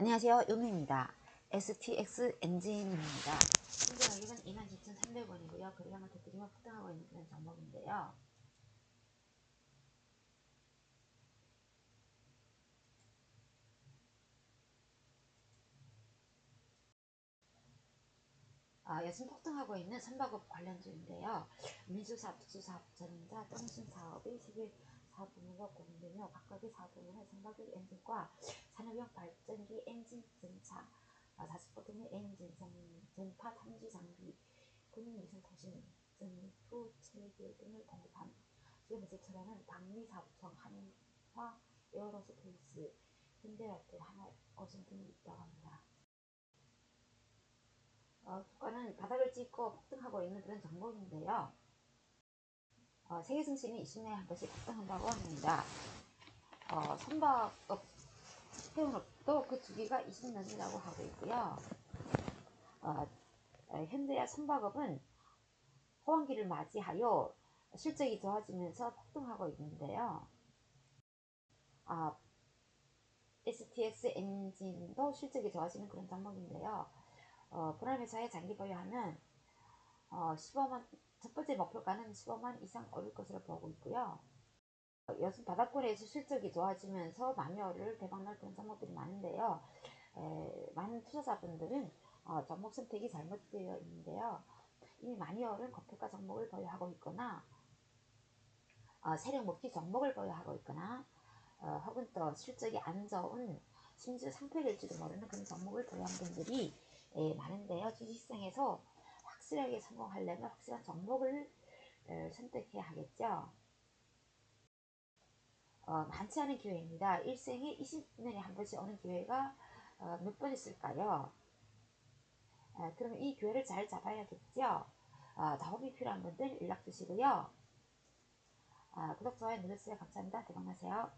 안녕하세요. 요미입니다. STX 엔진입니다. 현재 가격은 27,300원이고요. 거래량을 더드리면 폭등하고 있는 그런 종목인데요. 아, 여튼 폭등하고 있는 선박업 관련주인데요. 민수사업, 특수사업, 전자, 통신 사업이 세 계 사부문으로 공인되며 각각의 사부문은 선박의 엔진과 산업용 발전기 엔진 전차, 아, 자수포 등의 엔진, 전, 전파 탐지 장비, 군용 위성 통신, 전투 체계 등을 현재 철화는 당리 사업청, 한화, 에어로스 페이스, 현대라트, 하나, 어신 등이 있다고 합니다. 어, 주가는 바닥을 찍고 폭등하고 있는 그런 종목인데요. 어, 세계 증시는 20년에 한 번씩 폭등한다고 합니다. 어, 선박업, 해운업도 그 주기가 20년이라고 하고 있고요. 어, 어, 현대야 선박업은 호황기를 맞이하여 실적이 좋아지면서 폭등하고 있는데요. 아, STX 엔진도 실적이 좋아지는 그런 종목인데요. 어, 불안회사에 장기 보유하면 어, 15만 첫 번째 목표가는 15만 이상 오를 것으로 보고 있고요. 어, 여튼 바닥권에서 실적이 좋아지면서 마녀를 대박날 그런 종목들이 많은데요. 에, 많은 투자자분들은 어, 종목 선택이 잘못되어 있는데요. 이미 마니어는 고평가 종목을 보유하고 있거나 어, 세력 목지 종목을 보유하고 있거나 어, 혹은 또 실적이 안 좋은 심지어 상패될지도 모르는 그런 종목을 보유한 분들이 예, 많은데요. 주식시장에서 확실하게 성공하려면 확실한 종목을 어, 선택해야 하겠죠. 어, 많지 않은 기회입니다. 일생에 20년에 한 번씩 오는 기회가 어, 몇번 있을까요? 아, 그러면 이 기회를 잘 잡아야겠죠. 아, 도움이 필요한 분들 연락 주시고요. 아, 구독, 좋아요 눌러주세요. 감사합니다. 대박나세요.